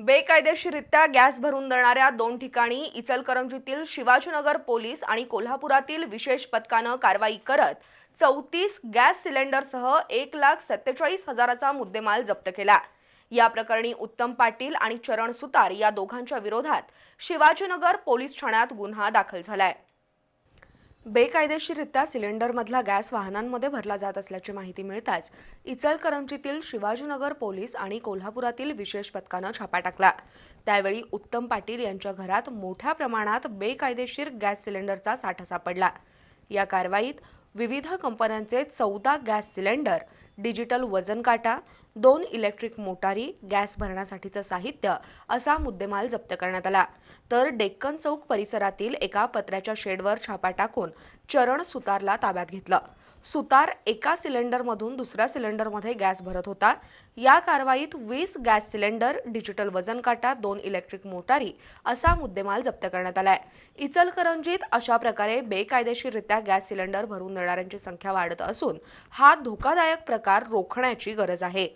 बेकायदेशीरित्या gas भरून देणाऱ्या दोन ठिकाणी इचलकरंजीतील शिवाजीनगर पोलीस आणि कोल्हापुरातील विशेष पथकानं कारवाई करत चौतीस गॅस सिलेंडरसह एक लाख सत्तेचाळीस हजाराचा मुद्देमाल जप्त केला. या प्रकरणी उत्तम पाटील आणि चरण सुतार या दोघांच्या विरोधात शिवाजीनगर पोलीस ठाण्यात गुन्हा दाखल झालाय. बेकायदेशीरित्या सिलेंडरमधला गॅस वाहनांमध्ये भरला जात असल्याची माहिती मिळताच इचलकरंजीतील शिवाजीनगर पोलीस आणि कोल्हापुरातील विशेष पथकानं छापा टाकला. त्यावेळी उत्तम पाटील यांच्या घरात मोठ्या प्रमाणात बेकायदेशीर गॅस सिलेंडरचा साठा सापडला. या कारवाईत विविध कंपन्यांचे चौदा गॅस सिलेंडर डिजिटल वजन काटा दोन इलेक्ट्रिक मोटारी गॅस भरण्यासाठीचं साहित्य असा मुद्देमाल जप्त करण्यात आला. तर डेक्कन चौक परिसरातील एका पत्र्याच्या शेडवर छापा टाकून चरण सुतारला ताब्यात घेतलं. सुतार एका सिलेंडरमधून दुसऱ्या सिलेंडरमध्ये गॅस भरत होता. या कारवाईत वीस गॅस सिलेंडर डिजिटल वजन काटा दोन इलेक्ट्रिक मोटारी असा मुद्देमाल जप्त करण्यात आलाय. इचलकरंजीत अशा प्रकारे बेकायदेशीररित्या गॅस सिलेंडर भरून देणाऱ्यांची संख्या वाढत असून हा धोकादायक प्रकार रोखण्याची गरज आहे.